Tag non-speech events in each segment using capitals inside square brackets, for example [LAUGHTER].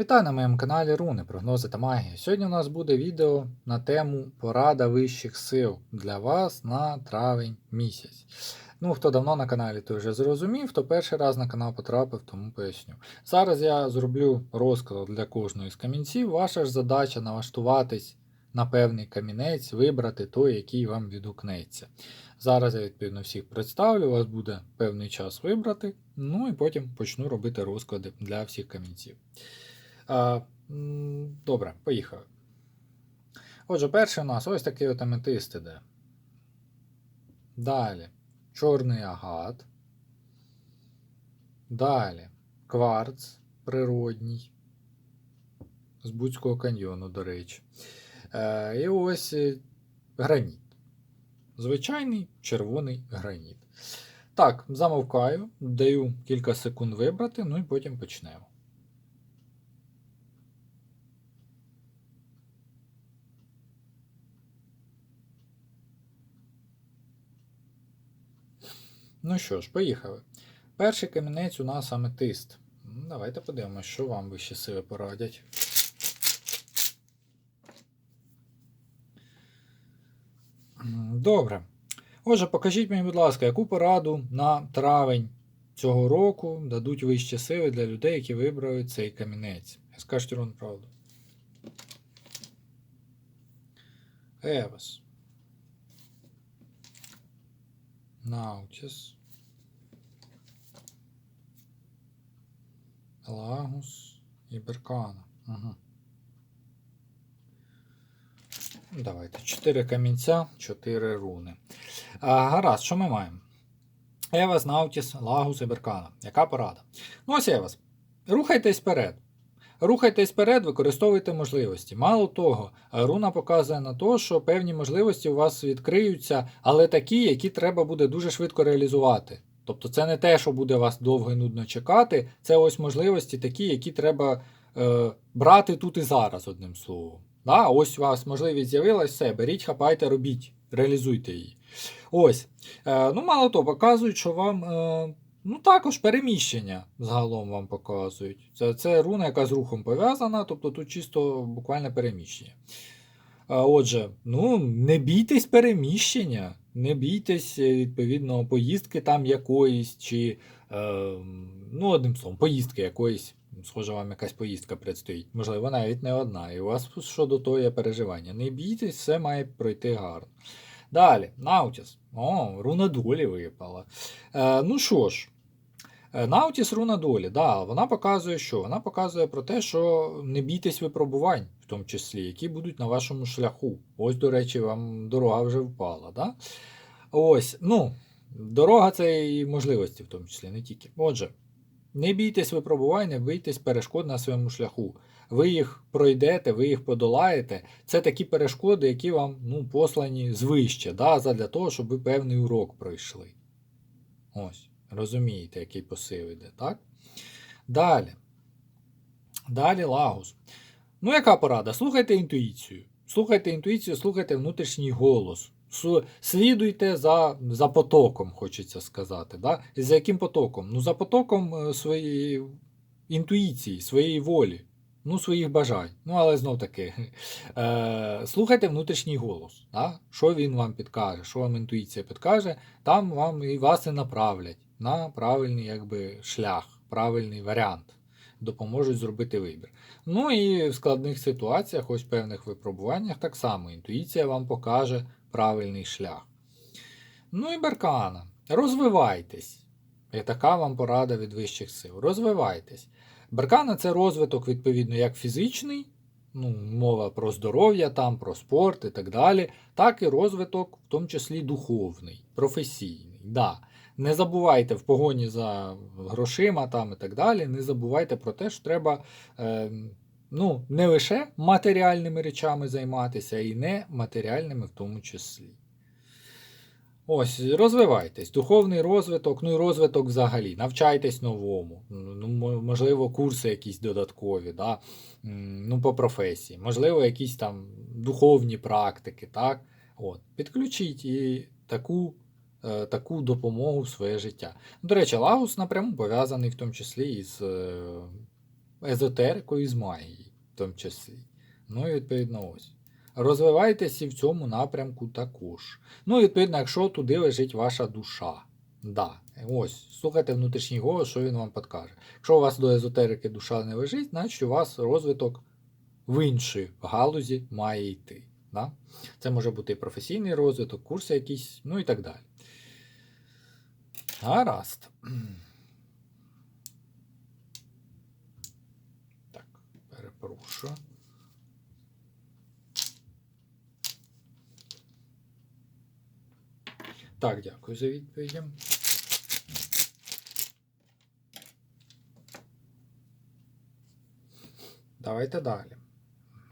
Вітаю на моєму каналі Руни, прогнози та магія. Сьогодні у нас буде відео на тему порада вищих сил для вас на травень місяць. Ну, хто давно на каналі, той вже зрозумів, хто перший раз на канал потрапив, тому поясню. Зараз я зроблю розклад для кожної з камінців. Ваша ж задача налаштуватись на певний камінець, вибрати той, який вам відгукнеться. Зараз я відповідно всіх представлю, у вас буде певний час вибрати, ну і потім почну робити розклади для всіх камінців. Добре, поїхали. Отже, перший у нас ось такий от аметист іде. Далі чорний агат. Далі кварц природній. З Буцького каньйону, до речі. Е, і ось е, граніт. Звичайний червоний граніт. Так, замовкаю, даю кілька секунд вибрати, ну і потім почнемо. Ну що ж, поїхали. Перший камінець у нас аметист. Давайте подивимося, що вам вищі сили порадять. Добре. Отже, покажіть мені, будь ласка, яку пораду на травень цього року дадуть вищі сили для людей, які вибрали цей камінець. Скажіть Рон правду. Евас. Наутіс. Лагус і Беркана. Угу. Давайте. Чотири камінця, чотири руни. А, гаразд, що ми маємо? Евас, Наутіс, Лагус і Беркана. Яка порада? Ну, ось Евас. Рухайтесь вперед. Рухайтесь вперед, використовуйте можливості. Мало того, руна показує на те, що певні можливості у вас відкриються, але такі, які треба буде дуже швидко реалізувати. Тобто це не те, що буде вас довго і нудно чекати, це ось можливості такі, які треба е, брати тут і зараз, одним словом. Да? Ось у вас можливість з'явилась, все, беріть, хапайте, робіть, реалізуйте її. Ось. Е, ну, мало того, показують, що вам. Е, Ну, також переміщення загалом вам показують. Це це руна, яка з рухом пов'язана, тобто тут чисто буквальне переміщення. А, Отже, ну, не бійтесь переміщення, не бійтесь, е, відповідно, поїздки там якоїсь, чи, е, ну, одним словом, поїздки якоїсь. Схоже, вам якась поїздка предстоїть. Можливо, навіть не одна. І у вас щодо того є переживання. Не бійтесь, все має пройти гарно. Далі, Наутіс. О, руна долі випала. Е, ну що ж, е, Наутіс руна долі, да, вона показує що? Вона показує про те, що не бійтесь випробувань, в тому числі, які будуть на вашому шляху. Ось, до речі, вам дорога вже впала. Да? Ось, ну, дорога це і можливості, в тому числі, не тільки. Отже, не бійтесь випробувань, не бійтесь перешкод на своєму шляху. Ви їх пройдете, ви їх подолаєте. Це такі перешкоди, які вам ну, послані звище, да, для того, щоб ви певний урок пройшли. Ось, розумієте, який посил іде, так? Далі. Далі лагус. Ну, яка порада? Слухайте інтуїцію. Слухайте інтуїцію, слухайте внутрішній голос. Слідуйте за за потоком, хочеться сказати. Да? І за яким потоком? Ну, за потоком е, своєї інтуїції, своєї волі, ну, своїх бажань. Ну, але знов таки, [LAUGHS] е, слухайте внутрішній голос. Да? Що він вам підкаже, що вам інтуїція підкаже, там вам і вас і направлять на правильний якби, шлях, правильний варіант. Допоможуть зробити вибір. Ну і в складних ситуаціях, ось в певних випробуваннях, так само інтуїція вам покаже правильний шлях. Ну і Беркана. Розвивайтесь. І така вам порада від вищих сил. Розвивайтесь. Беркана це розвиток, відповідно, як фізичний, ну, мова про здоров'я, там, про спорт і так далі, так і розвиток, в тому числі духовний, професійний. Да. Не забувайте в погоні за грошима там і так далі. Не забувайте про те, що треба е, ну, не лише матеріальними речами займатися, і не матеріальними в тому числі. Ось, розвивайтесь, духовний розвиток, ну і розвиток взагалі. Навчайтесь новому. Ну, Можливо, курси якісь додаткові, да? ну, по професії, можливо, якісь там духовні практики. так? От. Підключіть і таку е, таку допомогу в своє життя. До речі, Лагус напряму пов'язаний в тому числі із е, езотерикою і з магією, в тому числі. Ну і відповідно ось. Розвивайтеся в цьому напрямку також. Ну, відповідно, якщо туди лежить ваша душа. Да. Ось, слухайте внутрішній голос, що він вам підкаже. Якщо у вас до езотерики душа не лежить, значить у вас розвиток в іншій галузі має йти. Да? Це може бути і професійний розвиток, курси якісь, ну і так далі. Гаразд. Так, перепрошую. Так, дякую за відповіді. Давайте далі.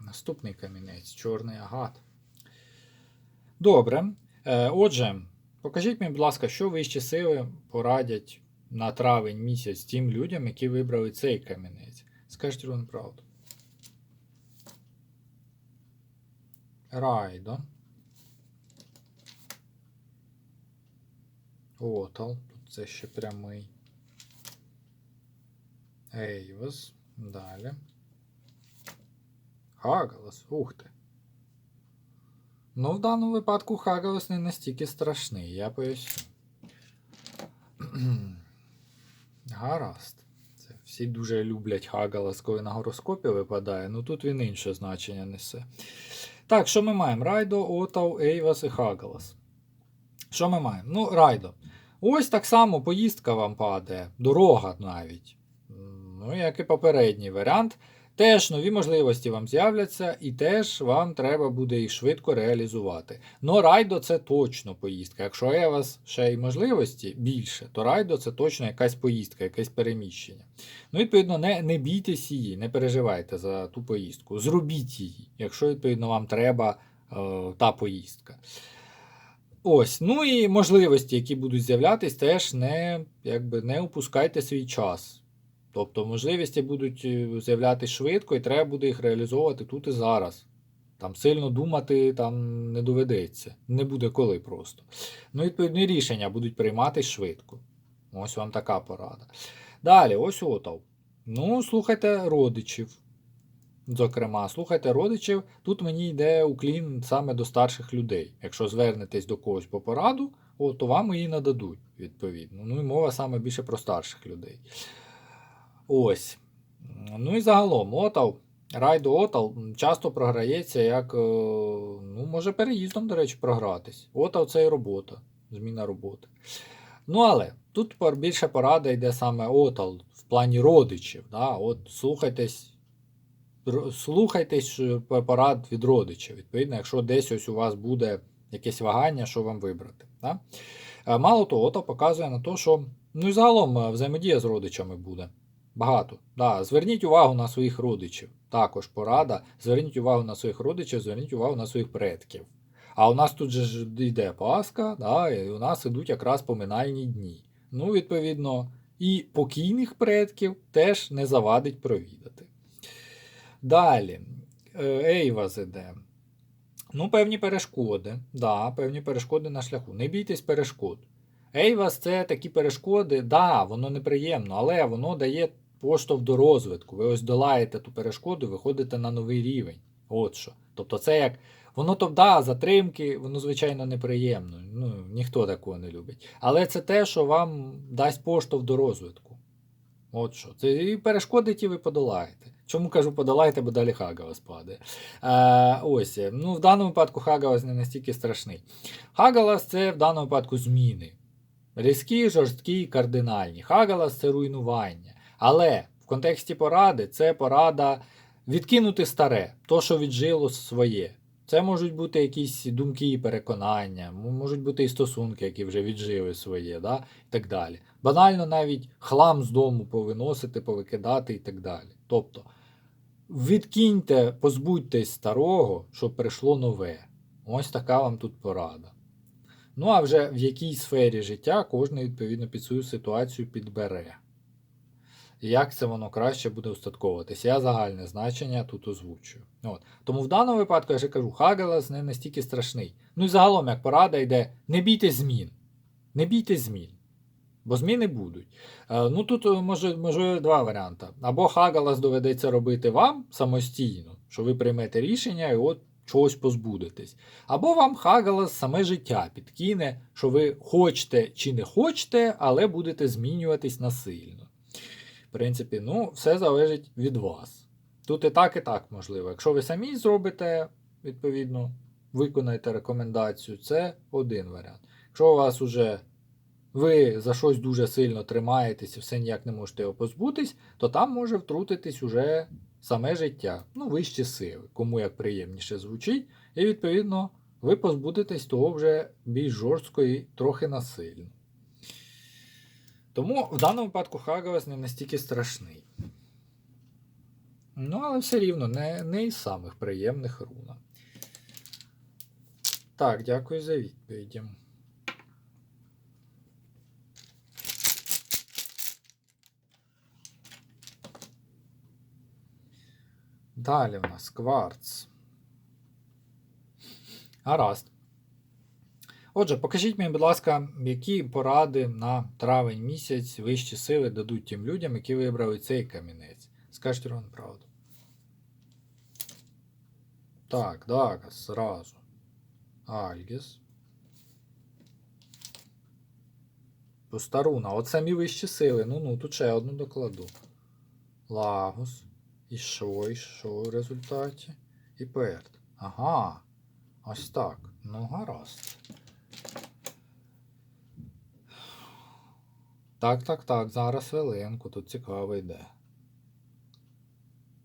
Наступний камінець чорний агат. Добре. Е, Отже, покажіть мені, будь ласка, що вищі сили порадять на травень місяць тим людям, які вибрали цей камінець. Скажіть вам правду. Райдо. Отал. Тут це ще прямий. Ейвас. Далі. Хагалас. Ух ти. Ну, в даному випадку Хагалас не настільки страшний, я поясню. [CLEARS THROAT] Гаразд. Це всі дуже люблять Хагалас, коли на гороскопі випадає, ну тут він інше значення несе. Так, що ми маємо? Райдо, Отав, Ейвас і Хагалас. Що ми маємо? Ну, Райдо. Ось так само поїздка вам падає, дорога навіть. Ну, як і попередній варіант. Теж нові можливості вам з'являться, і теж вам треба буде їх швидко реалізувати. Но райдо це точно поїздка. Якщо є у вас ще й можливості більше, то райдо це точно якась поїздка, якесь переміщення. Ну, відповідно, не, не бійтесь її, не переживайте за ту поїздку. Зробіть її, якщо, відповідно, вам треба е, та поїздка. Ось, ну і можливості, які будуть з'являтись, теж не, якби, не упускайте свій час. Тобто можливості будуть е, з'являтися швидко, і треба буде їх реалізовувати тут і зараз. Там сильно думати там не доведеться. Не буде коли просто. Ну, відповідні рішення будуть прийматися швидко. Ось вам така порада. Далі, ось отав. Ну, слухайте родичів. Зокрема, слухайте родичів. Тут мені йде уклін саме до старших людей. Якщо звернетесь до когось по пораду, о, то вам її нададуть, відповідно. Ну і мова саме більше про старших людей. Ось. Ну і загалом, Отал, Райдо Отал часто програється як, е, ну, може, переїздом, до речі, програтись. Отал це і робота, зміна роботи. Ну, але тут більше порада йде саме Отал в плані родичів. Да? От Слухайтесь, слухайтесь порад від родичів. Відповідно, якщо десь ось у вас буде якесь вагання, що вам вибрати. Да? Мало того, Отал показує на те, що ну і загалом взаємодія з родичами буде. Багато. Да. Зверніть увагу на своїх родичів. Також порада. Зверніть увагу на своїх родичів, зверніть увагу на своїх предків. А у нас тут же ж йде Пасха, да, і у нас ідуть якраз поминальні дні. Ну, відповідно, і покійних предків теж не завадить провідати. Далі, Ейваз іде. Ну, певні перешкоди. Да, певні перешкоди на шляху. Не бійтесь перешкод. Ейвас це такі перешкоди, да, воно неприємно, але воно дає поштовх до розвитку. Ви ось долаєте ту перешкоду, виходите на новий рівень. От що. Тобто, це як. Воно то, да, затримки, воно, звичайно, неприємно. Ну, Ніхто такого не любить. Але це те, що вам дасть поштовх до розвитку. От що. Це і перешкоди ті ви подолаєте. Чому кажу, подолайте, бо далі Хагалас падає. Е, ось, ну, В даному випадку Хагалас не настільки страшний. Хагалас це в даному випадку зміни. Різкі, жорсткі, кардинальні. Хагалас це руйнування. Але в контексті поради це порада відкинути старе, то, що віджило своє. Це можуть бути якісь думки і переконання, можуть бути і стосунки, які вже віджили своє, да? і так далі. Банально навіть хлам з дому повиносити, повикидати і так далі. Тобто відкиньте, позбудьтесь старого, щоб прийшло нове. Ось така вам тут порада. Ну, а вже в якій сфері життя кожен, відповідно, під свою ситуацію підбере. Як це воно краще буде устатковуватися. Я загальне значення тут озвучую. От. Тому в даному випадку я вже кажу, Хагелас не настільки страшний. Ну і загалом, як порада йде, не бійтесь змін. Не бійтесь змін. Бо зміни будуть. Е, Ну тут е, може, може два варіанти. Або Хагалас доведеться робити вам самостійно, що ви приймете рішення і от чогось позбудетесь. Або вам Хагалас саме життя підкине, що ви хочете чи не хочете, але будете змінюватись насильно. В принципі, ну, все залежить від вас. Тут і так, і так можливо. Якщо ви самі зробите, відповідно, виконаєте рекомендацію, це один варіант. Якщо у вас уже ви за щось дуже сильно тримаєтесь і все ніяк не можете його позбутись, то там може втрутитись уже саме життя, ну, вищі сили, кому як приємніше звучить, і відповідно ви позбудетесь того вже більш жорстко і трохи насильно. Тому в даному випадку Хагалас не настільки страшний. Ну, але все рівно не, не із самих приємних руна. Так, дякую за відповіді. Далі в нас кварц. Гаразд. Отже, покажіть мені, будь ласка, які поради на травень місяць вищі сили дадуть тим людям, які вибрали цей камінець. Скажіть Іван правду. Так, Дагас, зразу. Альгіс. Постаруна. От самі вищі сили. Ну ну, тут ще одну докладу. Лагус. І що, і що в результаті? І перт. Ага. Ось так. Ну, гаразд. Так, так, так. Зараз хвилинку. Тут цікаво йде.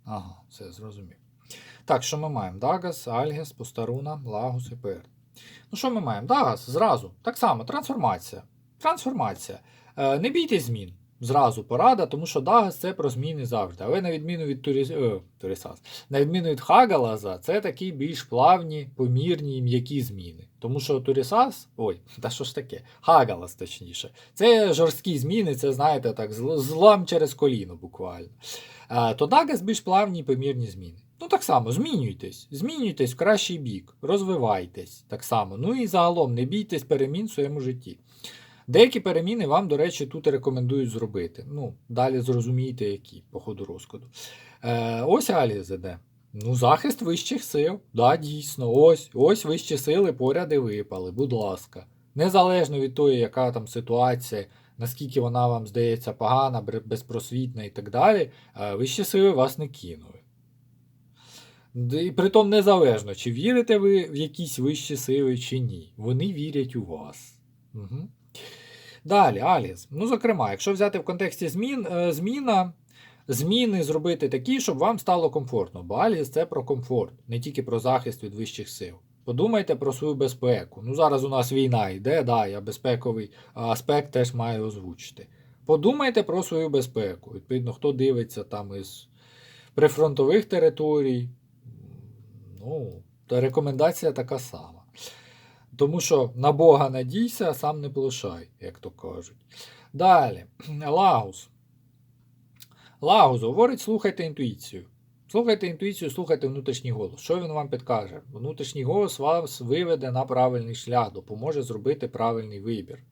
Ага, все зрозумів. Так, що ми маємо? Дагас, Альгес, Постаруна, Лагус і Перт. Ну, що ми маємо? Дагас зразу. Так само, трансформація. Трансформація. Е, не бійтесь змін. Зразу порада, тому що Дагас це про зміни завжди. Але на відміну від Туріс... е, Турісас, на відміну від Хагалаза, це такі більш плавні, помірні і м'які зміни. Тому що Турісас, ой, [LAUGHS] та що ж таке? Хагалас, точніше. Це жорсткі зміни, це, знаєте, так, зл- злам через коліно буквально. Е, то Дагас більш плавні і помірні зміни. Ну, так само, змінюйтесь, змінюйтесь в кращий бік, розвивайтесь так само. Ну і загалом не бійтесь перемін в своєму житті. Деякі переміни вам, до речі, тут рекомендують зробити. Ну, далі зрозумієте, які по ходу розкладу. Е, ось Аліз іде. Ну, захист вищих сил. Да, дійсно, ось, ось вищі сили поряд і випали, будь ласка. Незалежно від того, яка там ситуація, наскільки вона вам здається погана, безпросвітна і так далі, е, вищі сили вас не кинули. І притом незалежно, чи вірите ви в якісь вищі сили, чи ні. Вони вірять у вас. Угу. Далі, Аліс. Ну, зокрема, якщо взяти в контексті змін, е, зміна, зміни зробити такі, щоб вам стало комфортно. Бо Аліс це про комфорт, не тільки про захист від вищих сил. Подумайте про свою безпеку. Ну, зараз у нас війна йде, да, я безпековий аспект теж маю озвучити. Подумайте про свою безпеку. Відповідно, хто дивиться там із прифронтових територій, ну, рекомендація така сама. Тому що на Бога надійся, а сам не плашай, як то кажуть. Далі, [CLEARS THROAT] Лагус. Лагус говорить, слухайте інтуїцію. Слухайте інтуїцію, слухайте внутрішній голос. Що він вам підкаже? Внутрішній голос вас виведе на правильний шлях, допоможе зробити правильний вибір.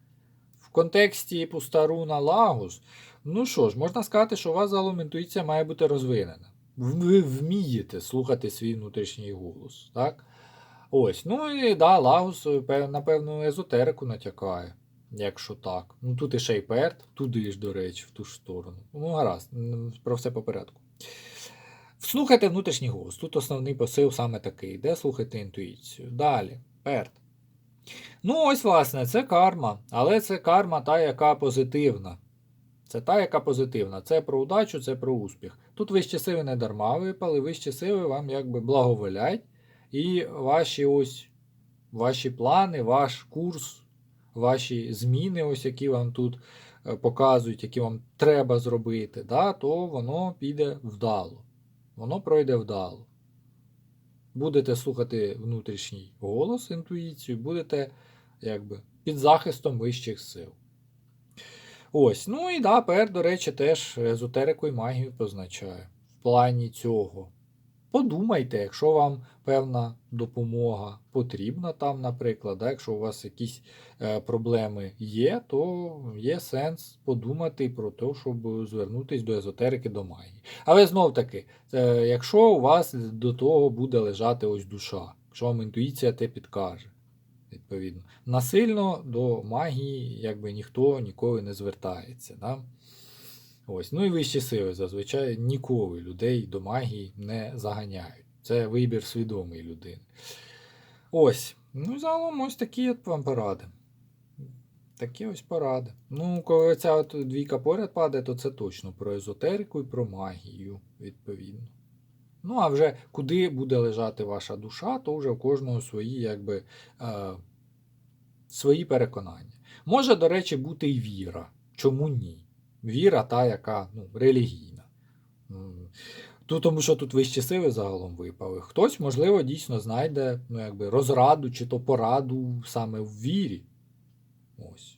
В контексті Пустаруна Лагус, ну що ж, можна сказати, що у вас загалом інтуїція має бути розвинена. Ви вмієте слухати свій внутрішній голос. так? Ось, ну і да, Лагус е, на певну езотерику натякає, якщо так. Ну тут і ще й перт, туди ж, до речі, в ту ж сторону. Ну, гаразд, про все по порядку. Слухайте внутрішній голос. Тут основний посил саме такий, де слухайте інтуїцію. Далі, перт. Ну, ось, власне, це карма, але це карма та, яка позитивна. Це та, яка позитивна. Це про удачу, це про успіх. Тут вищі сили не дарма випали, вищі сили вам якби благоволять. І ваші ось ваші плани, ваш курс, ваші зміни, ось які вам тут е, показують, які вам треба зробити, да, то воно піде вдало. Воно пройде вдало. Будете слухати внутрішній голос, інтуїцію, будете якби, під захистом вищих сил. Ось, ну і да, пер, до речі, теж езотерику і магію позначає в плані цього подумайте, якщо вам певна допомога потрібна там, наприклад, да, якщо у вас якісь е, проблеми є, то є сенс подумати про те, щоб звернутися до езотерики, до магії. Але знов таки, е, якщо у вас до того буде лежати ось душа, якщо вам інтуїція те підкаже. Відповідно, насильно до магії якби ніхто ніколи не звертається. Да? Ось. Ну і вищі сили зазвичай ніколи людей до магії не заганяють. Це вибір свідомої людини. Ось. Ну загалом ось такі от вам поради. Такі ось поради. Ну, коли ця от двійка поряд падає, то це точно про езотерику і про магію, відповідно. Ну, а вже куди буде лежати ваша душа, то вже у кожного свої, якби, е, свої переконання. Може, до речі, бути і віра. Чому ні? Віра та, яка ну, релігійна. Тут, тому що тут вищі сили загалом випали. Хтось, можливо, дійсно знайде ну, якби, розраду чи то пораду саме в вірі. Ось.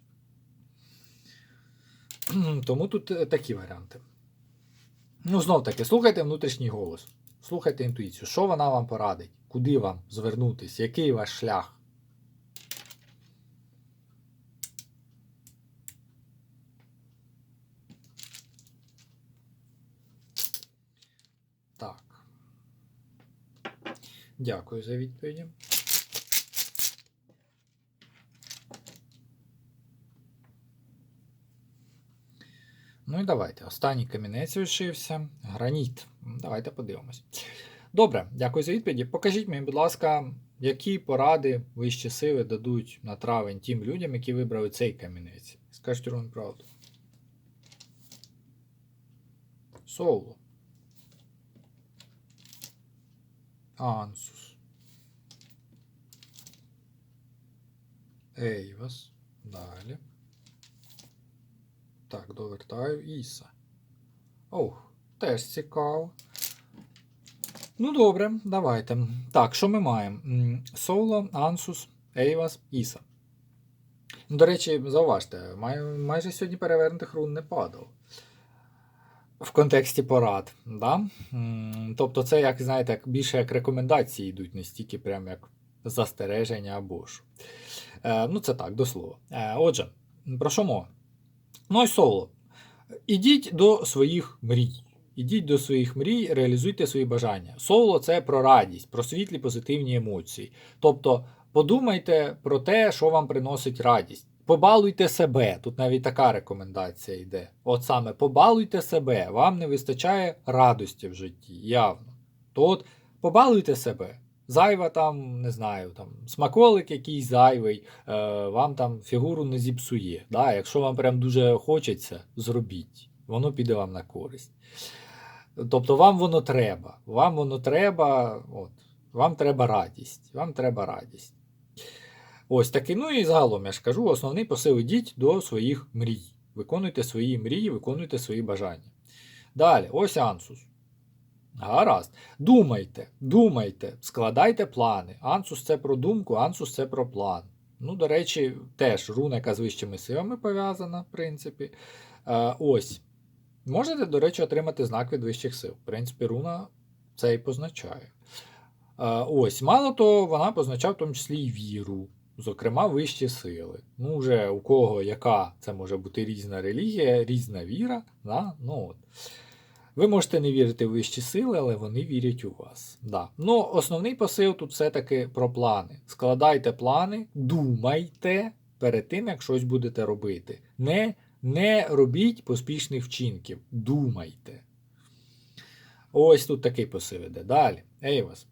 Тому тут е, такі варіанти. Ну, знов таки, слухайте внутрішній голос. Слухайте інтуїцію, що вона вам порадить, куди вам звернутися, який ваш шлях. Так. Дякую за відповіді. Ну і давайте. Останній камінець лишився. Граніт. Давайте подивимось. Добре, дякую за відповіді. Покажіть мені, будь ласка, які поради вищі сили дадуть на травень тим людям, які вибрали цей камінець. Скажіть ровно правду. Соло. Ансус. Ейвас. Далі. Так, довертаю Іса. Ох, теж цікаво. Ну, добре, давайте. Так, що ми маємо? Соло, Ансус, Ейвас, Іса. До речі, зауважте, май, майже сьогодні перевернутих рун не падало. В контексті порад. Да? Тобто, це, як знаєте, більше як рекомендації йдуть, не стільки прям як застереження або що. Е, ну, це так, до слова. Е, отже, про що мова? Ну і соло. Ідіть до своїх мрій. Ідіть до своїх мрій, реалізуйте свої бажання. Соло це про радість, про світлі позитивні емоції. Тобто подумайте про те, що вам приносить радість. Побалуйте себе. Тут навіть така рекомендація йде. От саме побалуйте себе, вам не вистачає радості в житті, явно. То от побалуйте себе. Зайва там, не знаю, там смаколик якийсь зайвий, е, вам там фігуру не зіпсує. Да? Якщо вам прям дуже хочеться, зробіть. Воно піде вам на користь. Тобто вам воно треба. Вам воно треба, от, вам треба радість. Вам треба радість. Ось таки, ну і загалом я ж кажу, основний посил ідіть до своїх мрій. Виконуйте свої мрії, виконуйте свої бажання. Далі, ось Ансус. Гаразд. Думайте, думайте, складайте плани. Ансус це про думку, ансус це про план. Ну, до речі, теж руна, яка з вищими силами пов'язана, в принципі. Е, ось. Можете, до речі, отримати знак від вищих сил. В принципі, руна це і позначає. Е, ось, мало того, вона позначає в тому числі і віру, зокрема, вищі сили. Ну, вже у кого яка це може бути різна релігія, різна віра. Да? Ну, от. Ви можете не вірити в вищі сили, але вони вірять у вас. Да. Ну, основний посил тут все-таки про плани. Складайте плани, думайте перед тим, як щось будете робити. Не, не робіть поспішних вчинків. Думайте. Ось тут такий посил іде. Далі. Ейвас.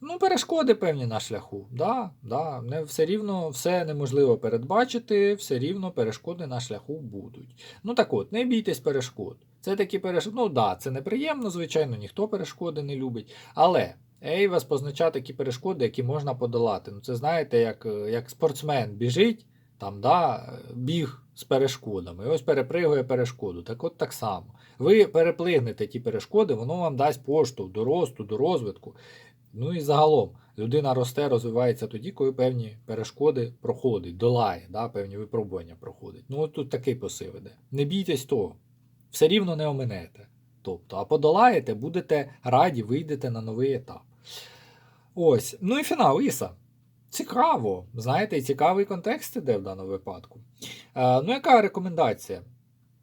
Ну, перешкоди певні на шляху. Да, да. Не, все рівно все неможливо передбачити, все рівно перешкоди на шляху будуть. Ну так от, не бійтесь перешкод. Це такі перешкоди. Ну да, це неприємно, звичайно, ніхто перешкоди не любить. Але Ейвас позначає такі перешкоди, які можна подолати. Ну, це знаєте, як, як спортсмен біжить, там, да, біг з перешкодами. І ось перепригує перешкоду. Так от так само. Ви переплигнете ті перешкоди, воно вам дасть поштовх до росту, до розвитку. Ну і загалом людина росте, розвивається тоді, коли певні перешкоди проходить, долає, да, певні випробування проходить. Ну от тут такий посил іде. Не бійтесь того. Все рівно не оминете. Тобто, а подолаєте, будете раді, вийдете на новий етап. Ось. Ну і фінал, Іса. Цікаво. Знаєте, цікавий контекст іде в даному випадку. Е, ну, яка рекомендація?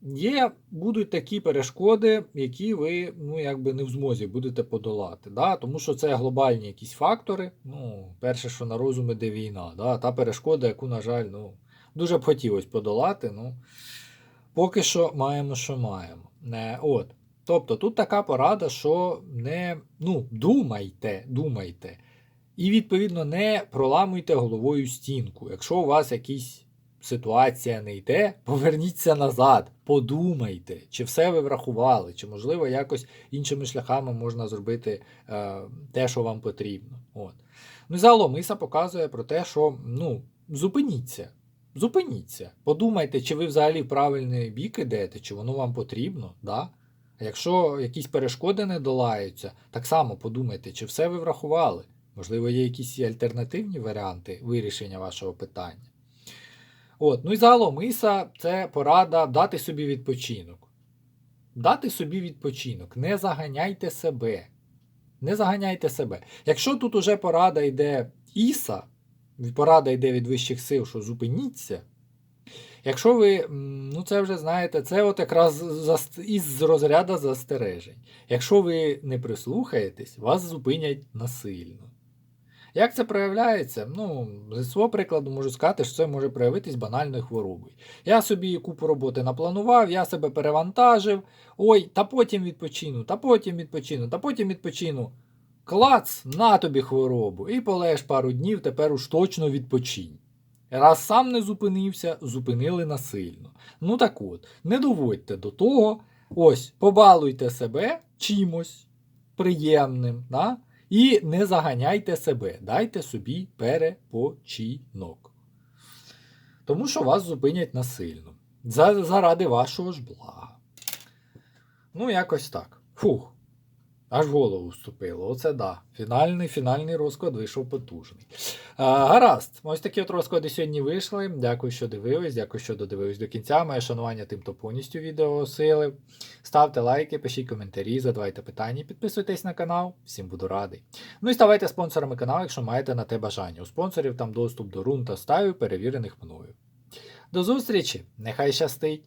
Є, будуть такі перешкоди, які ви ну, якби не в змозі будете подолати. Да? Тому що це глобальні якісь фактори. Ну, перше, що на розум іде війна. Да? Та перешкода, яку, на жаль, ну, дуже б хотілося подолати. Ну, поки що маємо, що маємо. Не, от. Тобто тут така порада, що не ну, думайте, думайте. І, відповідно, не проламуйте головою стінку. Якщо у вас якісь ситуація не йде, поверніться назад, подумайте, чи все ви врахували, чи, можливо, якось іншими шляхами можна зробити е, те, що вам потрібно. От. Ну і загалом Іса показує про те, що ну, зупиніться. Зупиніться. Подумайте, чи ви взагалі в правильний бік ідете, чи воно вам потрібно. Да? А якщо якісь перешкоди не долаються, так само подумайте, чи все ви врахували. Можливо, є якісь альтернативні варіанти вирішення вашого питання. От, ну і загалом Іса це порада дати собі відпочинок. Дати собі відпочинок. Не заганяйте себе. Не заганяйте себе. Якщо тут уже порада йде Іса, порада йде від вищих сил, що зупиніться. Якщо ви, ну це вже знаєте, це от якраз із розряду застережень. Якщо ви не прислухаєтесь, вас зупинять насильно. Як це проявляється? Ну, зі свого прикладу можу сказати, що це може проявитись банальною хворобою. Я собі купу роботи напланував, я себе перевантажив, ой, та потім відпочину, та потім відпочину, та потім відпочину. Клац, на тобі хворобу, і полеж пару днів, тепер уж точно відпочинь. Раз сам не зупинився, зупинили насильно. Ну так от, не доводьте до того, ось, побалуйте себе чимось приємним, да? І не заганяйте себе, дайте собі перепочинок. Тому що вас зупинять насильно. Заради вашого ж блага. Ну, якось так. Фух. Аж голову вступило. Оце да. Фінальний, фінальний розклад вийшов потужний. А, гаразд, ось такі от розклади сьогодні вийшли. Дякую, що дивились, дякую, що додивились до кінця. Моє шанування тим, хто повністю відео осилив. Ставте лайки, пишіть коментарі, задавайте питання, підписуйтесь на канал, всім буду радий. Ну і ставайте спонсорами каналу, якщо маєте на те бажання. У спонсорів там доступ до рун та ставів, перевірених мною. До зустрічі! Нехай щастить!